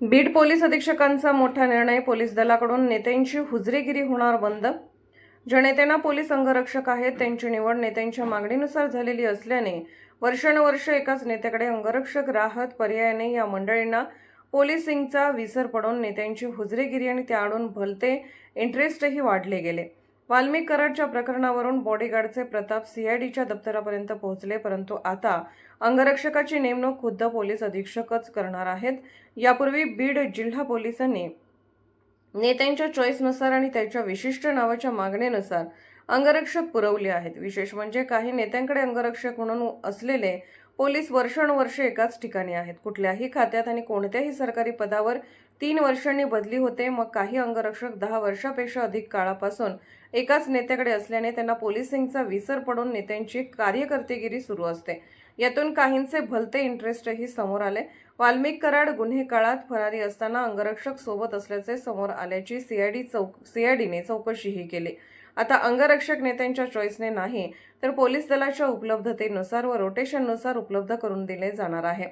Beed police अधीक्षकांचा मोठा निर्णय police दलाकडून नेत्यांची हुजरेगिरी होणार बंद. ज्या नेत्यांना पोलीस अंगरक्षक आहेत त्यांची निवड नेत्यांच्या मागणीनुसार झालेली असल्याने वर्षानुवर्ष एकाच नेत्याकडे अंगरक्षक राहत पर्यायाने या मंडळींना पोलिसिंगचा विसर पडून नेत्यांची हुजरेगिरी आणि त्याआडून भलते इंटरेस्टही वाढले गेले. वाल्मिक कराडच्या प्रकरणावरून बॉडीगार्डचे प्रताप सीआयडीच्या दप्तरापर्यंत पोहोचले परंतु आता अंगरक्षकाची नेमणूक खुद्द पोलीस अधीक्षकच करणार आहेत. यापूर्वी बीड जिल्हा पोलिसांनी नेत्यांच्या चॉईसनुसार आणि त्याच्या विशिष्ट नावाच्या मागणीनुसार अंगरक्षक पुरवले आहेत. विशेष म्हणजे काही नेत्यांकडे अंगरक्षक म्हणून असलेले पोलीस वर्षानुवर्ष एकाच ठिकाणी आहेत. कुठल्याही खात्यात आणि कोणत्याही सरकारी पदावर तीन वर्षांनी बदली होते मग काही अंगरक्षक दहा वर्षापेक्षा अधिक काळापासून एकाच नेत्याकडे असल्याने त्यांना पोलिसिंगचा विसर पडून नेत्यांची कार्यकर्तेगिरी सुरू असते. यातून काहींचे भलते इंटरेस्टही समोर आले. वाल्मिक कराड गुन्हे काळात फरारी असताना अंगरक्षक सोबत असल्याचे समोर आल्याची सीआयडी चौक सीआयडीने चौकशीही केली. आता अंगरक्षक नेत्यांच्या चॉईसने नाही तर पोलीस दलाच्या उपलब्धतेनुसार व रोटेशननुसार उपलब्ध करून दिले जाणार आहे.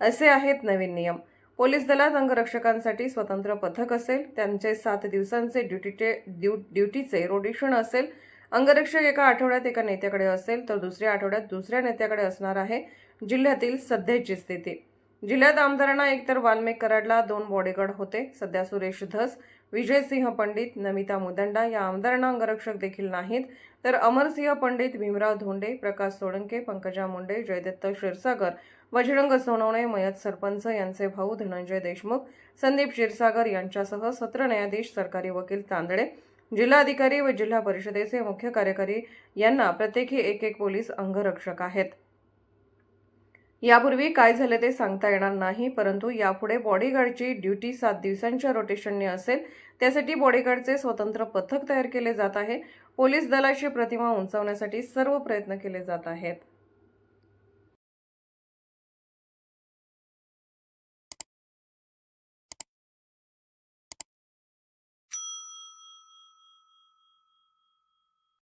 असे आहेत नवीन नियम. पोलीस दलात अंगरक्षकांसाठी स्वतंत्र पथक असेल त्यांचे सात दिवसांचे ड्युटीचे ड्यू ड्युटीचे रोटेशन असेल अंगरक्षक एका आठवड्यात एका नेत्याकडे असेल तर दुसऱ्या आठवड्यात दुसऱ्या नेत्याकडे असणार आहे जिल्ह्यातील सध्याची स्थिती. जिल्ह्यात आमदारांना एकतर वाल्मिक कराडला दोन बॉडीगार्ड होते सध्या सुरेश धस विजयसिंह पंडित नमिता मुदंडा या आमदारांना अंगरक्षक देखील नाहीत. तर अमरसिंह पंडित भीमराव धोंडे प्रकाश सोळंके पंकजा मुंडे जयदत्त क्षीरसागर बजरंग सोनवणे मयत सरपंच यांचे भाऊ धनंजय देशमुख संदीप क्षीरसागर यांच्यासह सत्र न्यायाधीश सरकारी वकील तांदळे जिल्हाधिकारी व जिल्हा परिषदेचे मुख्य कार्यकारी यांना प्रत्येकी एक एक पोलीस अंगरक्षक आहेत. यापूर्वी काय झालं ते सांगता येणार नाही परंतु यापुढे बॉडीगार्डची ड्युटी सात दिवसांच्या रोटेशनने असेल त्यासाठी बॉडीगार्डचे स्वतंत्र पथक तयार केले जात आहे. पोलीस दलाची प्रतिमा उंचावण्यासाठी सर्व प्रयत्न केले जात आहेत.